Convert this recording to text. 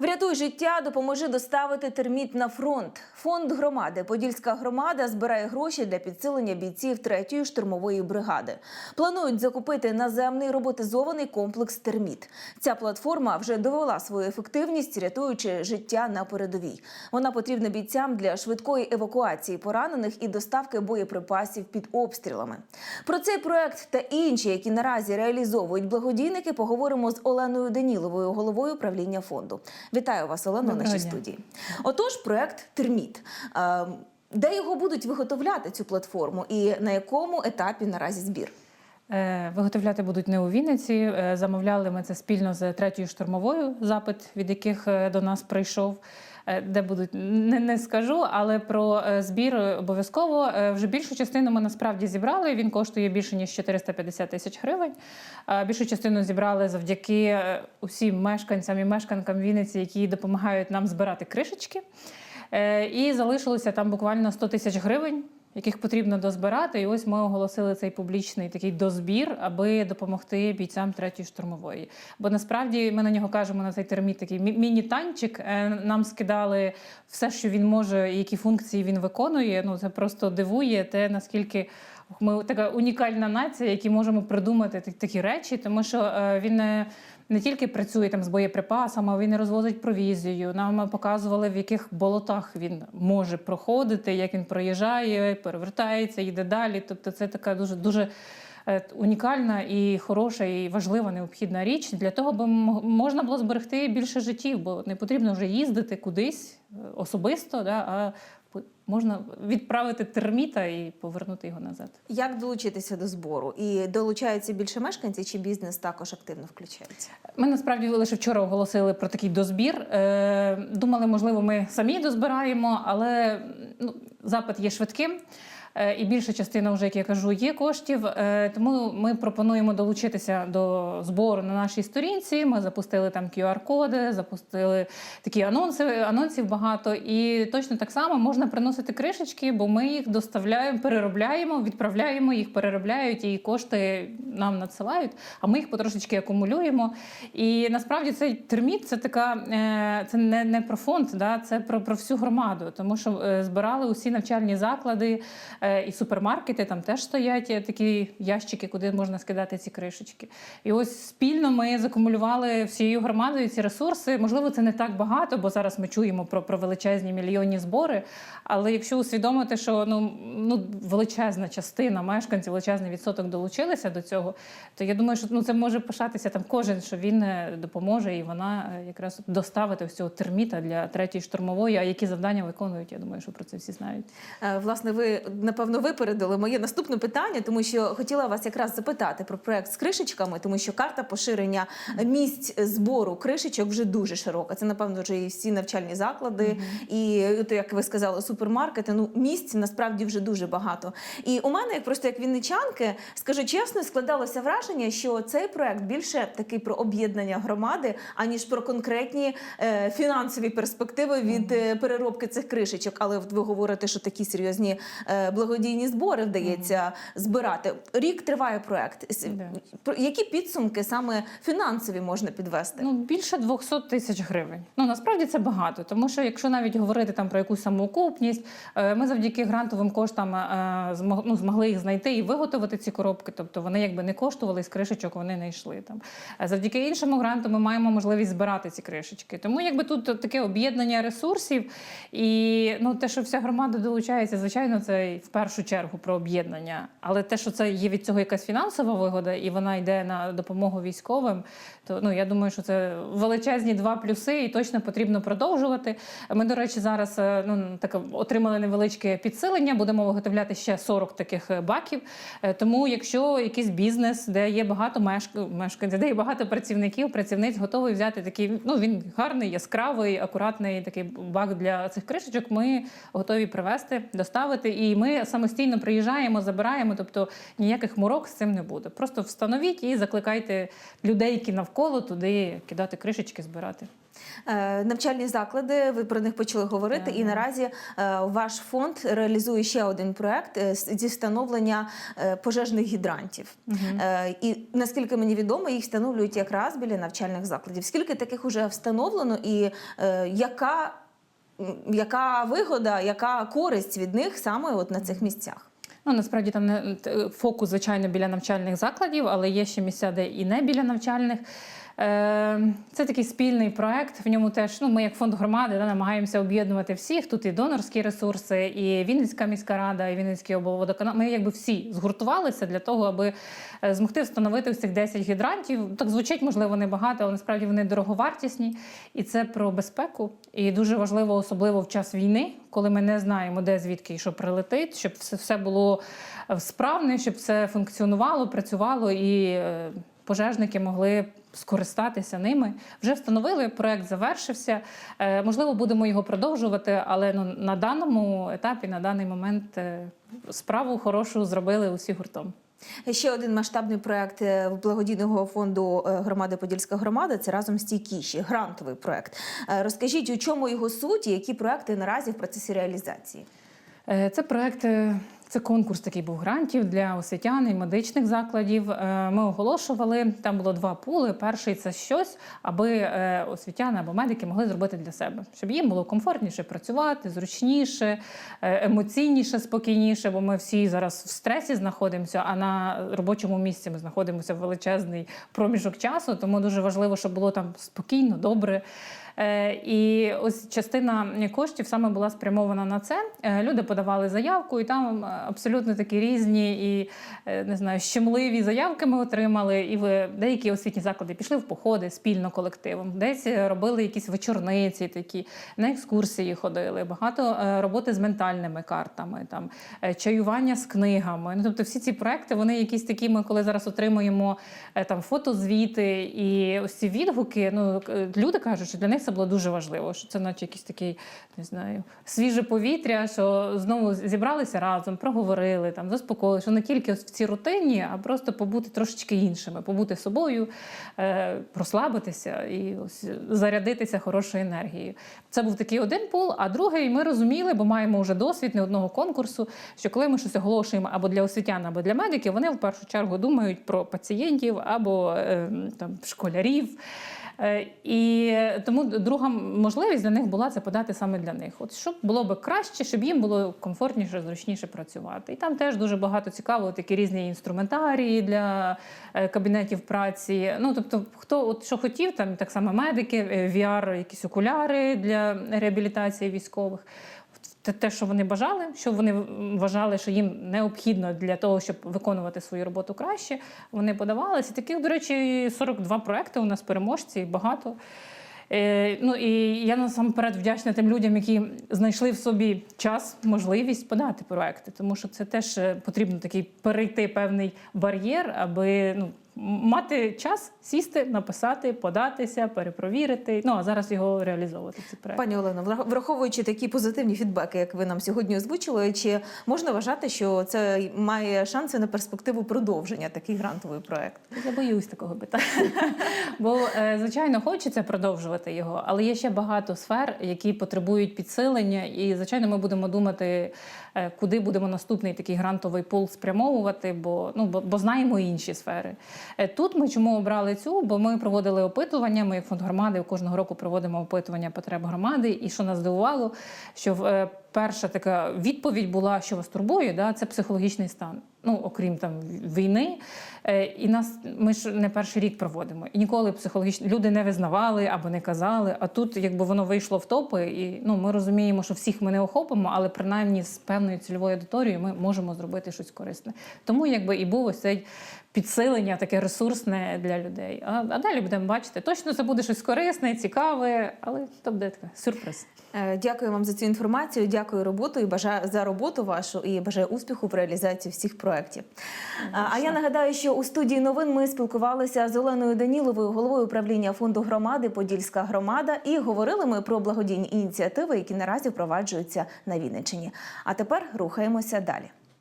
Врятуй життя, допоможи доставити терміт на фронт. Фонд громади Подільська громада збирає гроші для підсилення бійців 3-ї штурмової бригади. Планують закупити наземний роботизований комплекс терміт. Ця платформа вже довела свою ефективність, рятуючи життя на передовій. Вона потрібна бійцям для швидкої евакуації поранених і доставки боєприпасів під обстрілами. Про цей проект та інші, які наразі реалізовують благодійники, поговоримо з Оленою Даніловою, головою правління фонду. Вітаю вас, Олено, в нашій дня. студії. Отож, проект Терміт. Е, Де його будуть виготовляти цю платформу і на якому етапі наразі збір? Е, Виготовляти будуть не у Вінниці. Е, Замовляли ми це спільно з третьою штурмовою запит, від яких е, до нас прийшов. Е, Де будуть не, не скажу, але про е, збір обов'язково Е, вже більшу частину ми насправді зібрали. Він коштує більше ніж 450 тисяч гривень. Більшу частину зібрали завдяки усім мешканцям і мешканкам Вінниці, які допомагають нам збирати кришечки. І залишилося там буквально 100 тисяч гривень, яких потрібно дозбирати. І ось ми оголосили цей публічний такий дозбір, аби допомогти бійцям третьої штурмової. Бо насправді ми на нього кажемо на цей терміт такий мі- міні-танчик. Е, Нам скидали все, що він може, які функції він виконує. Ну це просто дивує те, наскільки. Ми така унікальна нація, які можемо придумати такі речі, тому що е, він не, тільки працює там з боєприпасами, він розвозить провізію. Нам показували, в яких болотах він може проходити, як він проїжджає, перевертається, йде далі. Тобто, це така дуже дуже. Е, Унікальна і хороша, і важлива необхідна річ для того, аби можна було зберегти більше життів, бо не потрібно вже їздити кудись е, особисто, да, а можна відправити терміта і повернути його назад. Як долучитися до збору? І долучаються більше мешканці, чи бізнес також активно включається? Ми насправді лише вчора оголосили про такий дозбір. Е, Думали, можливо, ми самі дозбираємо, але ну, запит є швидким. Е, І більша частина, вже як я кажу, є коштів. Е, Тому ми пропонуємо долучитися до збору на нашій сторінці. Ми запустили там QR-коди, запустили такі анонси, анонсів багато. І точно так само можна приносити кришечки, бо ми їх доставляємо, переробляємо, відправляємо їх, переробляють і кошти нам надсилають. А ми їх потрошечки акумулюємо. І насправді цей терміт це така, е, це не, не про фонд, да, це про, про всю громаду, тому що збирали усі навчальні заклади і супермаркети. Там теж стоять е, такі ящики, куди можна скидати ці кришечки. І ось спільно ми закумулювали всією громадою ці ресурси. Можливо, це не так багато, бо зараз ми чуємо про, про величезні мільйонні збори. Але якщо усвідомити, що ну, ну величезна частина мешканців, величезний відсоток долучилися до цього, то я думаю, що ну це може пишатися там кожен, що він е, допоможе, і вона е, якраз доставити ось цього терміта для третьої штурмової. А які завдання виконують? Я думаю, що про це всі знають. Е, Власне, ви напевно випередили моє наступне питання, тому що хотіла вас якраз запитати про проект з кришечками, тому що карта поширення місць збору кришечок вже дуже широка. Це напевно вже і всі навчальні заклади, і от, як ви сказали, супермаркети. Ну місць насправді вже дуже багато. І у мене, як просто як вінничанки, скажу чесно, складалося враження, що цей проект більше такий про об'єднання громади, аніж про конкретні е, фінансові перспективи від е, переробки цих кришечок. Але от ви говорите, що такі серйозні е, благодійні збори вдається збирати. Рік триває проект. Про- Які підсумки саме фінансові можна підвести? Ну, більше 200 тисяч гривень. Ну насправді це багато, тому що якщо навіть говорити там про якусь самоокупність, е, ми завдяки грантовим коштам е, ну, змогли їх знайти і виготовити ці коробки. Тобто вони якби не коштували з кришечок, вони не йшли там. Е, Завдяки іншому гранту ми маємо можливість збирати ці кришечки. Тому якби тут таке об'єднання ресурсів, і ну те, що вся громада долучається, звичайно, це в першу чергу про об'єднання. Але те, що це є від цього якась фінансова вигода, і вона йде на допомогу військовим, то ну я думаю, що це величезні два плюси, і точно потрібно продовжувати. Ми, до речі, зараз е, ну так отримали невеличке підсилення. Будемо виготовляти ще 40 таких е, баків. Е, Тому, якщо якийсь бізнес, де є багато мешк- мешканців, де є багато працівників, працівниць готовий взяти такий. Ну він гарний, яскравий, акуратний такий бак для цих кришечок. Ми готові привезти, доставити. І ми самостійно приїжджаємо, забираємо. Тобто ніяких морок з цим не буде. Просто встановіть і закликайте людей, які навколо туди кидати кришечки, збирати. Е, Навчальні заклади, ви про них почали говорити, Так, і наразі е, ваш фонд реалізує ще один проект е, зі встановлення пожежних гідрантів. І наскільки мені відомо, їх встановлюють якраз біля навчальних закладів. Скільки таких вже встановлено, і яка, яка вигода, яка користь від них саме от на цих місцях? Ну насправді там не фокус, звичайно, біля навчальних закладів, але є ще місця, де і не біля навчальних. Е, Це такий спільний проект. В ньому теж ну ми, як фонд громади, да, намагаємося об'єднувати всіх. Тут і донорські ресурси, і Вінницька міська рада, і Вінницький облводоканал. Ми якби всі згуртувалися для того, аби е, змогти встановити цих 10 гідрантів. Так звучить, можливо, небагато, але насправді вони дороговартісні. І це про безпеку. І дуже важливо, особливо в час війни, коли ми не знаємо, де звідки і що прилетить, щоб все, все було е, справне, щоб все функціонувало, працювало і е, пожежники могли скористатися ними. Вже встановили, проект завершився. Е, Можливо, будемо його продовжувати, але ну, на даному етапі, на даний момент е, справу хорошу зробили усі гуртом. Ще один масштабний проект е, благодійного фонду е, громади Подільська громада це разом стійкіші, грантовий проект. Е, Розкажіть, у чому його суть і які проекти наразі в процесі реалізації? Е, Це проект, е, це конкурс такий був грантів для освітян і медичних закладів. Е, Ми оголошували. Там було два пули. Перший це щось, аби е, освітяни або медики могли зробити для себе, щоб їм було комфортніше працювати, зручніше, е, емоційніше, спокійніше. Бо ми всі зараз в стресі знаходимося, а на робочому місці ми знаходимося в величезний проміжок часу. Тому дуже важливо, щоб було там спокійно, добре. Е, І ось частина коштів саме була спрямована на це. Е, Люди подавали заявку, і там е, абсолютно такі різні і не знаю, щемливі заявки ми отримали. І ви деякі освітні заклади пішли в походи спільно колективом, десь робили якісь вечорниці, такі на екскурсії ходили. Багато роботи з ментальними картами, там чаювання з книгами. Ну тобто, всі ці проекти вони якісь такі. Ми коли зараз отримуємо там фотозвіти і ось ці відгуки. Ну люди кажуть, що для них це було дуже важливо, що це, наче якийсь такий, не знаю, свіже повітря, що знову зібралися разом, проговорили там, заспокоїли, що не тільки в цій рутині, а просто побути трошечки іншими, побути собою, е, розслабитися і ось зарядитися хорошою енергією. Це був такий один пул, а другий ми розуміли, бо маємо вже досвід не одного конкурсу, що коли ми щось оголошуємо або для освітян, або для медиків, вони в першу чергу думають про пацієнтів або е, там школярів. Е, І тому друга можливість для них була це подати саме для них. От щоб було би краще, щоб їм було комфортніше, зручніше працювати. І там теж дуже багато цікавого, такі різні інструментарії для е, кабінетів праці. Ну тобто, хто от що хотів, там так само медики, е, VR, якісь окуляри для реабілітації військових. Те, те, що вони бажали, що вони вважали, що їм необхідно для того, щоб виконувати свою роботу краще, вони подавалися. Таких, до речі, 42 проекти у нас переможці, багато. Е, ну і я насамперед вдячна тим людям, які знайшли в собі час, можливість подати проекти, тому що це теж е, потрібно такий перейти певний бар'єр, аби ну. Мати час сісти, написати, податися, перепровірити. Ну а зараз його реалізовувати. Цей проект. Пані Олено, враховуючи такі позитивні фідбеки, як ви нам сьогодні озвучили, чи можна вважати, що це має шанси на перспективу продовження такий грантовий проект? Я боюсь такого питання. Бо, е, звичайно, хочеться продовжувати його, але є ще багато сфер, які потребують підсилення. І, звичайно, ми будемо думати, е, куди будемо наступний такий грантовий пул спрямовувати, бо, ну, бо, бо знаємо інші сфери. Е, Тут ми чому обрали цю? Бо ми проводили опитування. Ми, як фонд громади, кожного року проводимо опитування потреб громади. І що нас здивувало, що е, перша така відповідь була, що вас турбує, да, це психологічний стан. Ну, окрім там війни, Е, і нас ми ж не перший рік проводимо. І ніколи психологічно люди не визнавали або не казали. А тут, якби воно вийшло в топи, і ну ми розуміємо, що всіх ми не охопимо, але принаймні з певною цільовою аудиторією ми можемо зробити щось корисне. Тому якби і був ось цей підсилення, таке ресурсне для людей. А, а далі будемо бачити. Точно це буде щось корисне, цікаве, але то буде таке сюрприз. Е, Дякую вам за цю інформацію. Дякую роботу і бажаю за роботу вашу і бажаю успіху в реалізації всіх проєктів. А, А я нагадаю, що у студії новин ми спілкувалися з Оленою Даніловою, головою управління фонду громади Подільська громада, і говорили ми про благодійні ініціативи, які наразі впроваджуються на Вінниччині. А тепер рухаємося далі.